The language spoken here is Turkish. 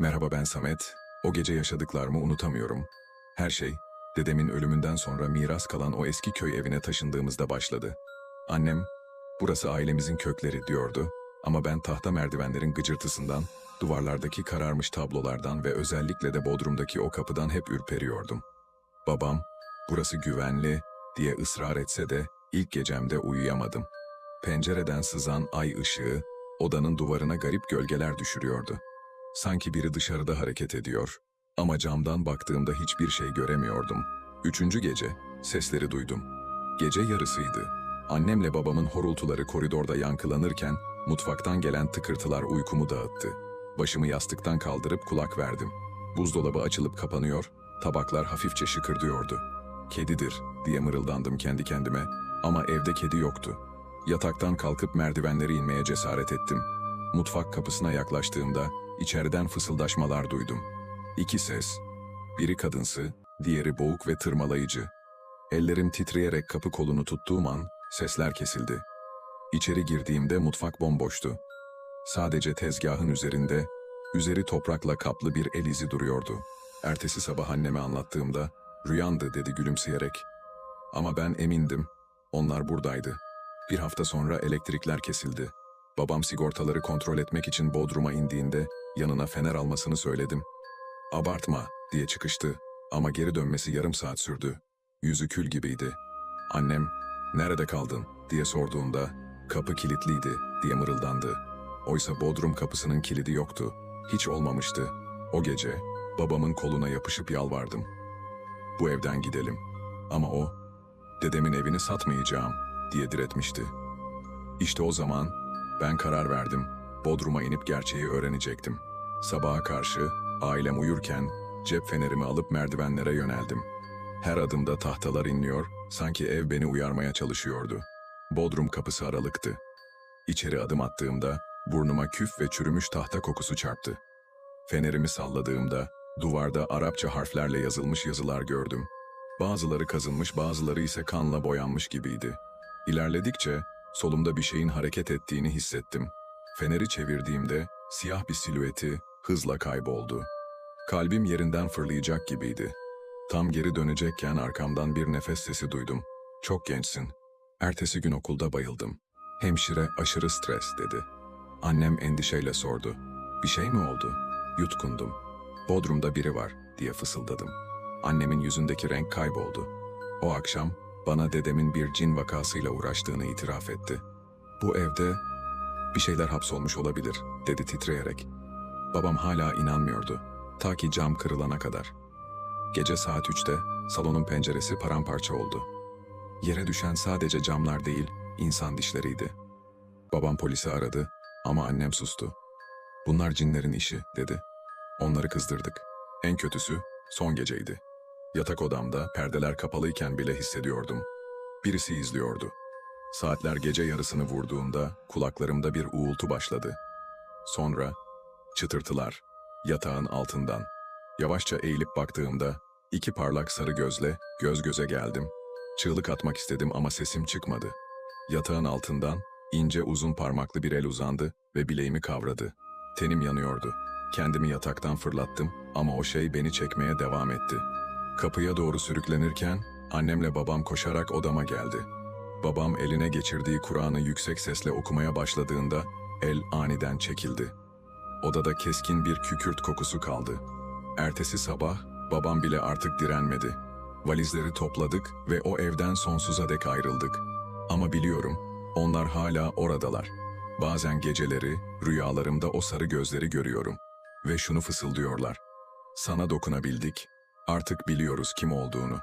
Merhaba ben Samet. O gece yaşadıklarımı unutamıyorum. Her şey, dedemin ölümünden sonra miras kalan o eski köy evine taşındığımızda başladı. Annem, burası ailemizin kökleri diyordu ama ben tahta merdivenlerin gıcırtısından, duvarlardaki kararmış tablolardan ve özellikle de bodrumdaki o kapıdan hep ürperiyordum. Babam, burası güvenli diye ısrar etse de ilk gecemde uyuyamadım. Pencereden sızan ay ışığı, odanın duvarına garip gölgeler düşürüyordu. Sanki biri dışarıda hareket ediyor. Ama camdan baktığımda hiçbir şey göremiyordum. Üçüncü gece, sesleri duydum. Gece yarısıydı. Annemle babamın horultuları koridorda yankılanırken, mutfaktan gelen tıkırtılar uykumu dağıttı. Başımı yastıktan kaldırıp kulak verdim. Buzdolabı açılıp kapanıyor, tabaklar hafifçe şıkırdıyordu. Kedidir diye mırıldandım kendi kendime ama evde kedi yoktu. Yataktan kalkıp merdivenleri inmeye cesaret ettim. Mutfak kapısına yaklaştığımda içeriden fısıldaşmalar duydum. İki ses. Biri kadınsı, diğeri boğuk ve tırmalayıcı. Ellerim titreyerek kapı kolunu tuttuğum an sesler kesildi. İçeri girdiğimde mutfak bomboştu. Sadece tezgahın üzerinde, üzeri toprakla kaplı bir el izi duruyordu. Ertesi sabah anneme anlattığımda, rüyandı dedi gülümseyerek. Ama ben emindim, onlar buradaydı. Bir hafta sonra elektrikler kesildi. Babam sigortaları kontrol etmek için Bodrum'a indiğinde yanına fener almasını söyledim. Abartma diye çıkıştı ama geri dönmesi yarım saat sürdü. Yüzü kül gibiydi. Annem, nerede kaldın diye sorduğunda kapı kilitliydi diye mırıldandı. Oysa Bodrum kapısının kilidi yoktu. Hiç olmamıştı. O gece babamın koluna yapışıp yalvardım. Bu evden gidelim. Ama o, dedemin evini satmayacağım diye diretmişti. İşte o zaman ben karar verdim. Bodrum'a inip gerçeği öğrenecektim. Sabaha karşı ailem uyurken cep fenerimi alıp merdivenlere yöneldim. Her adımda tahtalar inliyor, sanki ev beni uyarmaya çalışıyordu. Bodrum kapısı aralıktı. İçeri adım attığımda burnuma küf ve çürümüş tahta kokusu çarptı. Fenerimi salladığımda duvarda Arapça harflerle yazılmış yazılar gördüm. Bazıları kazınmış, bazıları ise kanla boyanmış gibiydi. İlerledikçe solumda bir şeyin hareket ettiğini hissettim. Feneri çevirdiğimde siyah bir silüeti hızla kayboldu. Kalbim yerinden fırlayacak gibiydi. Tam geri dönecekken arkamdan bir nefes sesi duydum. Çok gençsin. Ertesi gün okulda bayıldım. Hemşire aşırı stres dedi. Annem endişeyle sordu. Bir şey mi oldu? Yutkundum. Bodrum'da biri var diye fısıldadım. Annemin yüzündeki renk kayboldu. O akşam bana dedemin bir cin vakasıyla uğraştığını itiraf etti. Bu evde bir şeyler hapsolmuş olabilir dedi titreyerek. Babam hala inanmıyordu. Ta ki cam kırılana kadar. Gece saat üçte salonun penceresi paramparça oldu. Yere düşen sadece camlar değil, insan dişleriydi. Babam polisi aradı ama annem sustu. Bunlar cinlerin işi dedi. Onları kızdırdık. En kötüsü son geceydi. Yatak odamda perdeler kapalıyken bile hissediyordum. Birisi izliyordu. Saatler gece yarısını vurduğunda kulaklarımda bir uğultu başladı. Sonra çıtırtılar yatağın altından. Yavaşça eğilip baktığımda iki parlak sarı gözle göz göze geldim. Çığlık atmak istedim ama sesim çıkmadı. Yatağın altından ince uzun parmaklı bir el uzandı ve bileğimi kavradı. Tenim yanıyordu. Kendimi yataktan fırlattım ama o şey beni çekmeye devam etti. Kapıya doğru sürüklenirken annemle babam koşarak odama geldi. Babam eline geçirdiği Kur'an'ı yüksek sesle okumaya başladığında el aniden çekildi. Odada keskin bir kükürt kokusu kaldı. Ertesi sabah babam bile artık direnmedi. Valizleri topladık ve o evden sonsuza dek ayrıldık. Ama biliyorum, onlar hala oradalar. Bazen geceleri, rüyalarımda o sarı gözleri görüyorum. Ve şunu fısıldıyorlar. Sana dokunabildik, artık biliyoruz kim olduğunu.